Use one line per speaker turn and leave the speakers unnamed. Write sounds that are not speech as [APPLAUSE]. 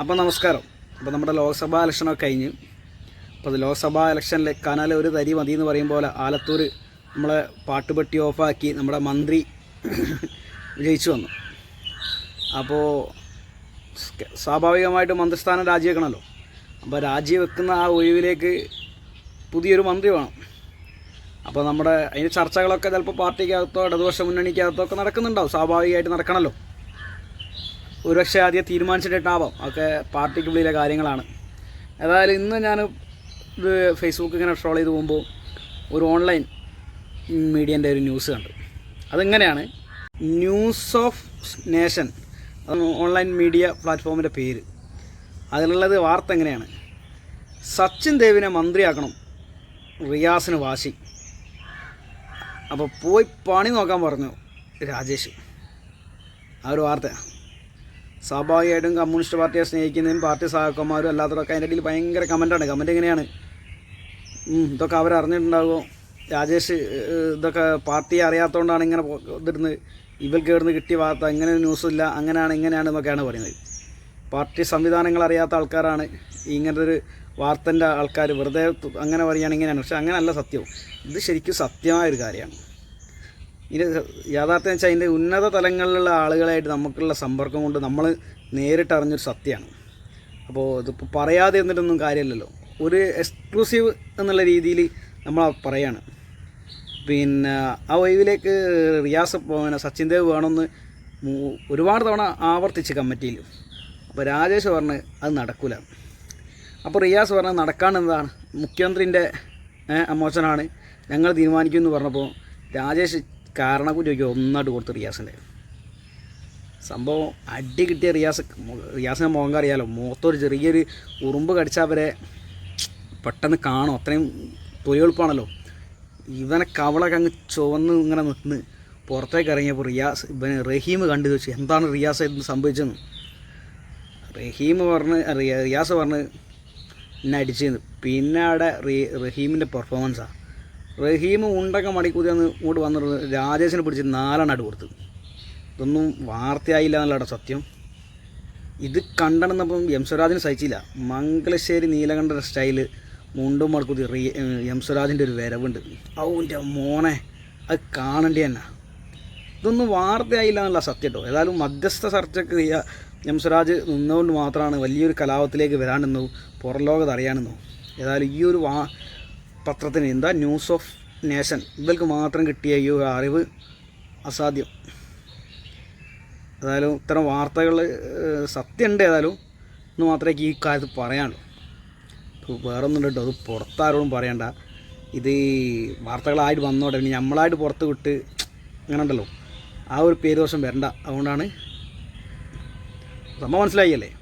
അപ്പോൾ നമസ്കാരം. അപ്പോൾ നമ്മുടെ ലോക്സഭാ ഇലക്ഷനൊക്കെ കഴിഞ്ഞ്. അപ്പോൾ അത് ലോക്സഭാ ഇലക്ഷനിൽ കനാല് ഒരു തരി മതി എന്ന് പറയും പോലെ ആലത്തൂർ നമ്മളെ പാട്ടുപെട്ടി ഓഫാക്കി നമ്മുടെ മന്ത്രി [COUGHS] വിജയിച്ചു വന്നു. അപ്പോൾ സ്വാഭാവികമായിട്ട് മന്ത്രിസ്ഥാനം രാജിവെക്കണമല്ലോ അപ്പോൾ രാജിവെക്കുന്ന ആ ഒഴിവിലേക്ക് പുതിയൊരു മന്ത്രി വേണം. അപ്പോൾ നമ്മുടെ അതിന് ചർച്ചകളൊക്കെ ചിലപ്പോൾ പാർട്ടിക്കകത്തോ ഇടതുപക്ഷ മുന്നണിക്കകത്തോ ഒക്കെ നടക്കുന്നുണ്ടാവും. സ്വാഭാവികമായിട്ട് നടക്കണമല്ലോ ഒരുപക്ഷെ ആദ്യം തീരുമാനിച്ചിട്ടുണ്ടാവാം. ഒക്കെ പാർട്ടിക്കുള്ളിലെ കാര്യങ്ങളാണ്. ഏതായാലും ഇന്ന് ഞാൻ ഇത് ഫേസ്ബുക്ക് ഇങ്ങനെ ട്രോൾ ചെയ്ത് പോകുമ്പോൾ ഒരു ഓൺലൈൻ മീഡിയന്റെ ഒരു ന്യൂസ് കണ്ടു. അതെങ്ങനെയാണ്? News of nation online media പ്ലാറ്റ്ഫോമിന്റെ പേര്. അതിലുള്ളത് വാർത്ത എങ്ങനെയാണ്? സച്ചിൻ ദേവിനെ മന്ത്രിയാക്കണം. റിയാസിന് വാശി. അപ്പോൾ പോയി പണി നോക്കാൻ പറഞ്ഞു രാജേഷ്. ആ ഒരു വാർത്തയാണ് സ്വാഭാവികമായിട്ടും കമ്മ്യൂണിസ്റ്റ് പാർട്ടിയെ സ്നേഹിക്കുന്നതും പാർട്ടി സഹാക്കന്മാരും അല്ലാത്തവരൊക്കെ അതിന്റെ ഇടയിൽ ഭയങ്കര കമന്റാണ് കമന്റ് എങ്ങനെയാണ്? ഇതൊക്കെ അവരറിഞ്ഞിട്ടുണ്ടാകുമോ രാജേഷ് ഇതൊക്കെ പാർട്ടിയെ അറിയാത്തതുകൊണ്ടാണ് ഇങ്ങനെ ഇതിരുന്ന് ഇവർക്ക് ഇവിടുന്ന് കിട്ടിയ വാർത്ത ഇങ്ങനെ ന്യൂസില്ല അങ്ങനെയാണ് ഇങ്ങനെയാണ് എന്നൊക്കെയാണ് പറയുന്നത്. പാർട്ടി സംവിധാനങ്ങൾ അറിയാത്ത ആൾക്കാരാണ് ഇങ്ങനത്തെ ഒരു വാർത്തന്റെ ആൾക്കാർ. വെറുതെ അങ്ങനെ പറയുകയാണെങ്കിൽ ഇങ്ങനെയാണ്. പക്ഷെ അങ്ങനെയല്ല സത്യവും ഇത് ശരിക്കും സത്യമായ ഒരു കാര്യമാണ്. ഇത് യാഥാർത്ഥ്യം വെച്ചാൽ അതിന്റെ ഉന്നത തലങ്ങളിലുള്ള ആളുകളായിട്ട് നമുക്കുള്ള സമ്പർക്കം കൊണ്ട് നമ്മൾ നേരിട്ട് അറിഞ്ഞൊരു സത്യമാണ്. അപ്പോൾ ഇതിപ്പോൾ പറയാതെ എന്നിട്ടൊന്നും കാര്യമില്ലല്ലോ. ഒരു എക്സ്ക്ലൂസീവ് എന്നുള്ള രീതിയിൽ നമ്മൾ പറയാണ്. പിന്നെ ആ വൈവിലേക്ക് റിയാസ് പിന്നെ സച്ചിൻ ദേവ് വേണമെന്ന് ഒരുപാട് തവണ ആവർത്തിച്ച് കമ്മിറ്റിയിൽ അപ്പോൾ രാജേഷ് പറഞ്ഞ് അത് നടക്കില്ല അപ്പോൾ റിയാസ് പറഞ്ഞത് നടക്കാണെന്നതാണ് മുഖ്യമന്ത്രിന്റെ അമോചനാണ് ഞങ്ങൾ തീരുമാനിക്കുമെന്ന് പറഞ്ഞപ്പോൾ രാജേഷ് കാരണക്കുറ്റി ചോദിക്കും ഒന്നായിട്ട് കൊടുത്തു റിയാസിന്റെ സംഭവം അടി കിട്ടിയ റിയാസ് റിയാസിനെ മുഖം അറിയാലോ മുഖത്തൊരു ചെറിയൊരു ഉറുമ്പ് കടിച്ചാൽ അവരെ പെട്ടെന്ന് കാണും. അത്രയും തൊഴിലെളുപ്പാണല്ലോ ഇവനെ കവളൊക്കെ അങ്ങ് ചുവന്ന് ഇങ്ങനെ നിന്ന് പുറത്തേക്ക് ഇറങ്ങിയപ്പോൾ റിയാസ് ഇവന് റഹീം കണ്ടു ചോദിച്ചു എന്താണ് റിയാസ് ഇത് സംഭവിച്ചതെന്ന് റഹീം പറഞ്ഞ് റിയ- റിയാസ് പറഞ്ഞ് എന്നെ അടിച്ചെന്ന്. പിന്നെ അവിടെ റഹീമിന്റെ പെർഫോമൻസാണ് റഹീം ഉണ്ടൊക്കെ മണിക്കൂതി അന്ന് ഇങ്ങോട്ട് വന്നിട്ട് രാജേഷിനെ പിടിച്ച് നാലെണ്ണം അടി കൊടുത്തു. ഇതൊന്നും വാർത്തയായില്ല എന്നുള്ളതാണ് സത്യം. ഇത് കണ്ടെന്നപ്പം എം സ്വരാജിന് സഹിച്ചില്ല. മംഗലശ്ശേരി നീലകണ്ഠ സ്റ്റൈൽ മുണ്ടും മടക്കുതി റീ എം സ്വരാജിന്റെ ഒരു വരവുണ്ട്. ഔന്റെ മോനെ അത് കാണേണ്ടി തന്നെ. ഇതൊന്നും വാർത്തയായില്ല എന്നുള്ള സത്യം കേട്ടോ ഏതായാലും മധ്യസ്ഥ ചർച്ചയ്ക്ക് എം സ്വരാജ് നിന്നുകൊണ്ട് മാത്രമാണ് വലിയൊരു കലാപത്തിലേക്ക് വരാനെന്നോ പുറം ലോകത്ത് അറിയാനെന്നോ. ഏതായാലും ഈ ഒരു വാ പത്രത്തിന് എന്താ ന്യൂസ് ഓഫ് നേഷൻ ഇവർക്ക് മാത്രം കിട്ടിയ ഈ ഒരു അറിവ് അസാധ്യം. ഏതായാലും ഇത്തരം വാർത്തകൾ സത്യമുണ്ട് ഏതായാലും. എന്ന് മാത്രമേ ഈ കാര്യത്തിൽ പറയാനുള്ളൂ. ഇപ്പോൾ വേറെ ഒന്നും കേട്ടോ. അത് പുറത്താരോടും പറയണ്ട. ഇത് വാർത്തകളായിട്ട് വന്നോട്ടെ. ഇനി നമ്മളായിട്ട് പുറത്ത് വിട്ട് അങ്ങനെ ഉണ്ടല്ലോ. ആ ഒരു പേര് ദോഷം വരണ്ട. അതുകൊണ്ടാണ് സംഭവം മനസ്സിലായില്ലേ?